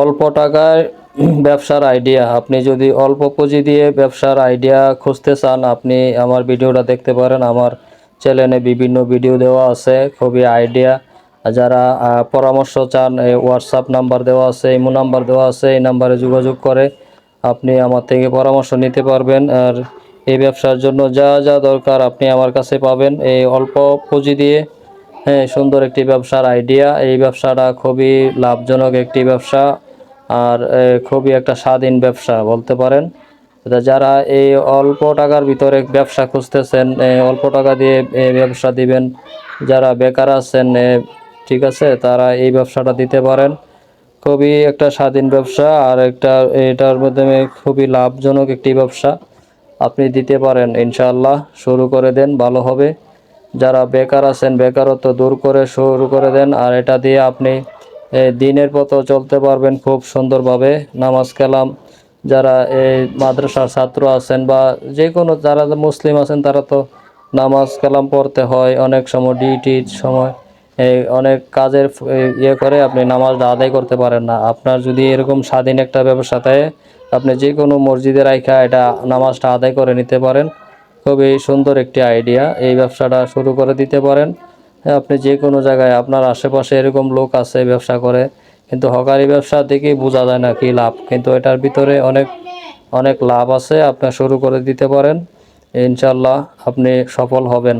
অল্প টাকায় ব্যবসার আইডিয়া আপনি যদি অল্প পুঁজি দিয়ে ব্যবসার আইডিয়া খুঁজতে চান, আপনি আমার ভিডিওটা দেখতে পারেন। আমার চ্যানেলে বিভিন্ন ভিডিও দেওয়া আছে, খুবই আইডিয়া যারা পরামর্শ চান, এই হোয়াটসঅ্যাপ নাম্বার দেওয়া আছে ইমো নাম্বার দেওয়া আছে, এই নাম্বারে যোগাযোগ করে আপনি আমার থেকে পরামর্শ নিতে পারবেন। আর এই ব্যবসার জন্য যা যা দরকার আপনি আমার কাছে পাবেন। এই অল্প পুঁজি দিয়ে হ্যাঁ সুন্দর একটি ব্যবসার আইডিয়া এই ব্যবসাটা খুবই লাভজনক একটি ব্যবসা আর খুবই একটা স্বাধীন ব্যবসা বলতে পারেন। যারা এই অল্প টাকার ভিতরে ব্যবসা খুঁজতেছেন অল্প টাকা দিয়ে ব্যবসা দিবেন, যারা বেকার আছেন ঠিক আছে, তারা এই ব্যবসাটা দিতে পারেন। খুবই একটা স্বাধীন ব্যবসা আর একটা, এটার মাধ্যমে খুবই লাভজনক একটি ব্যবসা আপনি দিতে পারেন, ইনশাআল্লাহ। শুরু করে দেন, ভালো হবে। যারা বেকার আছেন, বেকারত্ব দূর করে, শুরু করে দেন। আর এটা দিয়ে আপনি দিনের পথও চলতে পারবেন খুব সুন্দরভাবে। নামাজ কালাম, যারা এই মাদ্রাসার ছাত্র আছেন বা যে কোনো, যারা মুসলিম আছেন, তারা তো নামাজ কালাম পড়তে হয় অনেক সময় ডিউটির সময় এই অনেক কাজের ইয়ে করে আপনি নামাজটা আদায় করতে পারেন না। আপনার যদি এরকম স্বাধীন একটা ব্যবসা থাকে, আপনি যে কোনো মসজিদে রাখা এটা নামাজটা আদায় করে নিতে পারেন। খুবই সুন্দর একটি আইডিয়া। এই ব্যবসাটা শুরু করে দিতে পারেন। আপনি যে কোনো জায়গায় আপনার আশেপাশে এরকম লোক আছে ব্যবসা করে, কিন্তু হকারি ব্যবসা দেখেই বোঝা যায় না কি লাভ। কিন্তু এটার ভিতরে অনেক অনেক লাভ আছে। আপনি শুরু করে দিতে পারেন। ইনশাল্লাহ আপনি সফল হবেন।